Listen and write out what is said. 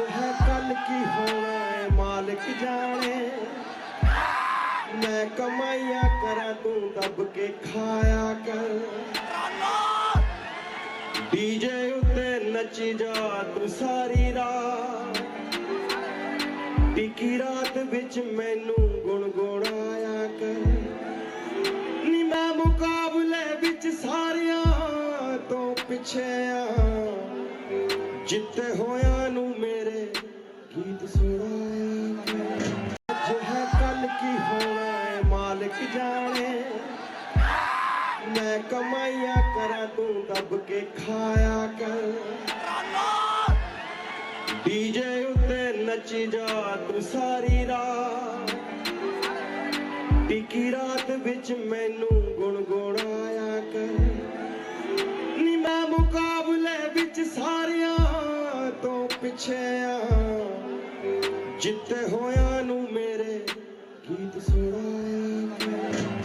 ਹੈ ਕੱਲ ਕੀ ਹੋਣਾ ਮਾਲਕ ਜਾਣੇ। ਮੈਂ ਕਮਾਈਆਂ ਕਰਾਂ, ਤੂੰ ਦੱਬ ਕੇ ਖਾਇਆ ਕਰ। ਡੀਜੇ ਉੱਤੇ ਨੱਚ ਜਾ ਤੂੰ ਸਾਰੀ ਰਾਤ। ਟਿੱਕੀ ਰਾਤ ਵਿੱਚ ਮੈਨੂੰ ਗੁਣਗੁਣਾਇਆ ਕਰ। ਨੀ ਮੈਂ ਮੁਕਾਬਲੇ ਵਿੱਚ ਸਾਰਿਆਂ ਤੋਂ ਪਿੱਛੇ ਆ। ਜਿੱਤੇ ਹੋਇਆ ਨੂੰ ਮੇਰੇ ਗੀਤ ਸੁਣਾਇਆ ਅੱਜ ਹੈ ਕੱਲ ਕੀ ਹੋਣਾ ਹੈ ਮਾਲਕ ਜਾਣੇ। ਮੈਂ ਕਮਾਈਆਂ ਕਰਾਂ, ਤੂੰ ਦੱਬ ਕੇ ਖਾਇਆ ਕਰ। ਡੀਜੇ ਉੱਤੇ ਨੱਚੀ ਜਾ ਤੂੰ ਸਾਰੀ ਰਾਤ। ਟਿੱਕੀ ਰਾਤ ਵਿੱਚ ਮੈਨੂੰ ਗੁਣ ਗੁਣਗੁਣਾਇਆ ਕਰ। ਪਿੱਛੇ ਆ। ਜਿੱਤੇ ਹੋਇਆ